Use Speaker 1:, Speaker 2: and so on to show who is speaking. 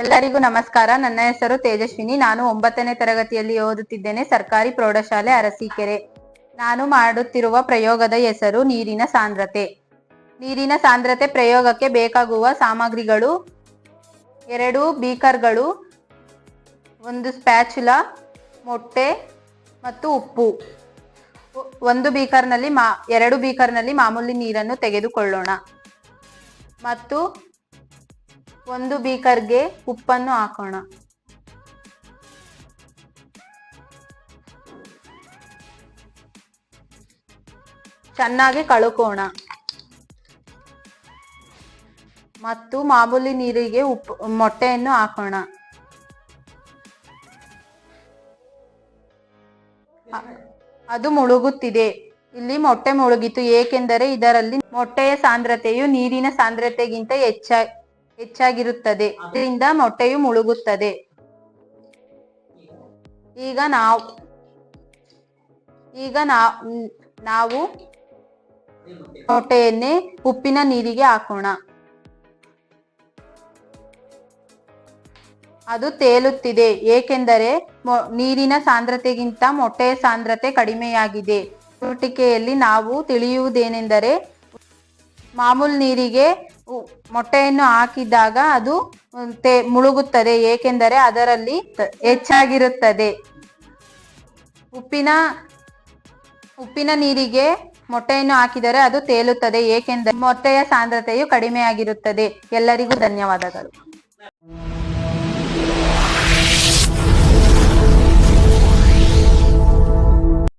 Speaker 1: ಎಲ್ಲರಿಗೂ ನಮಸ್ಕಾರ. ನನ್ನ ಹೆಸರು ತೇಜಸ್ವಿನಿ. ನಾನು ಒಂಬತ್ತನೇ ತರಗತಿಯಲ್ಲಿ ಓದುತ್ತಿದ್ದೇನೆ. ಸರ್ಕಾರಿ ಪ್ರೌಢಶಾಲೆ ಅರಸೀಕೆರೆ. ನಾನು ಮಾಡುತ್ತಿರುವ ಪ್ರಯೋಗದ ಹೆಸರು ನೀರಿನ ಸಾಂದ್ರತೆ. ನೀರಿನ ಸಾಂದ್ರತೆ ಪ್ರಯೋಗಕ್ಕೆ ಬೇಕಾಗುವ ಸಾಮಗ್ರಿಗಳು ಎರಡು ಬೀಕರ್ಗಳು, ಒಂದು ಸ್ಪ್ಯಾಚುಲ, ಮೊಟ್ಟೆ ಮತ್ತು ಉಪ್ಪು. ಒಂದು ಬೀಕರ್ನಲ್ಲಿ ಮಾ, ಎರಡು ಬೀಕರ್ನಲ್ಲಿ ಮಾಮೂಲಿ ನೀರನ್ನು ತೆಗೆದುಕೊಳ್ಳೋಣ. ಮತ್ತು ಒಂದು ಬೀಕರ್ಗೆ ಉಪ್ಪನ್ನು ಹಾಕೋಣ. ಚೆನ್ನಾಗಿ ಕಳುಕೋಣ. ಮತ್ತು ಮಾಮೂಲಿ ನೀರಿಗೆ ಉಪ್ಪು ಮೊಟ್ಟೆಯನ್ನು ಹಾಕೋಣ. ಅದು ಮುಳುಗುತ್ತಿದೆ. ಇಲ್ಲಿ ಮೊಟ್ಟೆ ಮುಳುಗಿತು. ಏಕೆಂದರೆ ಇದರಲ್ಲಿ ಮೊಟ್ಟೆಯ ಸಾಂದ್ರತೆಯು ನೀರಿನ ಸಾಂದ್ರತೆಗಿಂತ ಹೆಚ್ಚ ಹೆಚ್ಚಾಗಿರುತ್ತದೆ. ಇದರಿಂದ ಮೊಟ್ಟೆಯು ಮುಳುಗುತ್ತದೆ. ಈಗ ನಾವು ಈಗ ನಾವು ಮೊಟ್ಟೆಯನ್ನೇ ಉಪ್ಪಿನ ನೀರಿಗೆ ಹಾಕೋಣ. ಅದು ತೇಲುತ್ತಿದೆ, ಏಕೆಂದರೆ ನೀರಿನ ಸಾಂದ್ರತೆಗಿಂತ ಮೊಟ್ಟೆಯ ಸಾಂದ್ರತೆ ಕಡಿಮೆಯಾಗಿದೆ. ಚಟುವಟಿಕೆಯಲ್ಲಿ ನಾವು ತಿಳಿಯುವುದೇನೆಂದರೆ ಮಾಮೂಲು ನೀರಿಗೆ ಮೊಟ್ಟೆಯನ್ನು ಹಾಕಿದಾಗ ಅದು ಮುಳುಗುತ್ತದೆ. ಏಕೆಂದರೆ ಅದರಲ್ಲಿ ಹೆಚ್ಚಾಗಿರುತ್ತದೆ. ಉಪ್ಪಿನ ಉಪ್ಪಿನ ನೀರಿಗೆ ಮೊಟ್ಟೆಯನ್ನು ಹಾಕಿದರೆ ಅದು ತೇಲುತ್ತದೆ. ಏಕೆಂದರೆ ಮೊಟ್ಟೆಯ ಸಾಂದ್ರತೆಯು ಕಡಿಮೆಯಾಗಿರುತ್ತದೆ. ಎಲ್ಲರಿಗೂ ಧನ್ಯವಾದಗಳು.